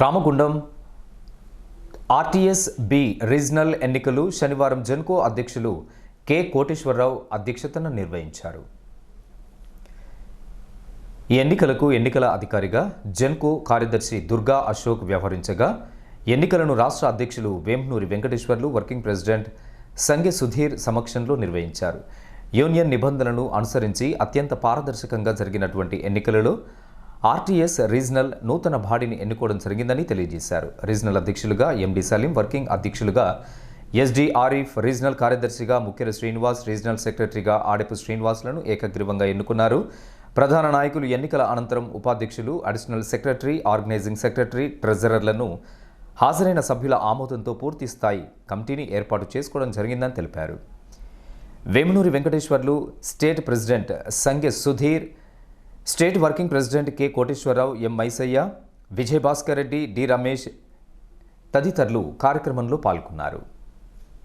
Ramagundam. RTS B regional ఎన్నికలు శనివారం జెన్కో అధ్యక్షులు కె కోటేశ్వరరావు అధ్యక్షతన నిర్వహించారు. ఈ ఎన్నికలకు ఎన్నికల అధికారిగా జెన్కో కార్యదర్శి దుర్గా అశోక్ వ్యవహరించగా ఎన్నికలను రాష్ట్ర అధ్యక్షులు వేంనూరి వెంకటేశ్వర్లు వర్కింగ్ ప్రెసిడెంట్ సంగె సుధీర్ సమక్షంలో నిర్వహించారు. యూనియన్ నిబంధనలను అనుసరించి అత్యంత పారదర్శకంగా జరిగినటువంటి ఎన్నికలలో ఆర్టీఎస్ రీజనల్ నూతన బాడీని ఎన్నుకోవడం జరిగిందని తెలియజేశారు. రీజనల్ అధ్యక్షులుగా ఎండి సలీం వర్కింగ్ అధ్యక్షులుగా ఎస్డి ఆరిఫ్ రీజనల్ కార్యదర్శిగా ముఖ్యర శ్రీనివాస్ రీజనల్ సెక్రటరీగా ఆడెపు శ్రీనివాస్లను ఏకగ్రీవంగా ఎన్నుకున్నారు. ప్రధాన నాయకులు ఎన్నికల అనంతరం ఉపాధ్యక్షులు అడిషనల్ సెక్రటరీ ఆర్గనైజింగ్ సెక్రటరీ ట్రెజరర్లను హాజరైన సభ్యుల ఆమోదంతో పూర్తి స్థాయి కమిటీని ఏర్పాటు చేసుకోవడం జరిగిందని తెలిపారు. Vemunuri Venkateswarlu state president Sange Sudheer state working president K Koteswararao M Maisayya Vijayabhaskar Reddy D Ramesh తదితరులు కార్యక్రమంలో పాల్గొన్నారు.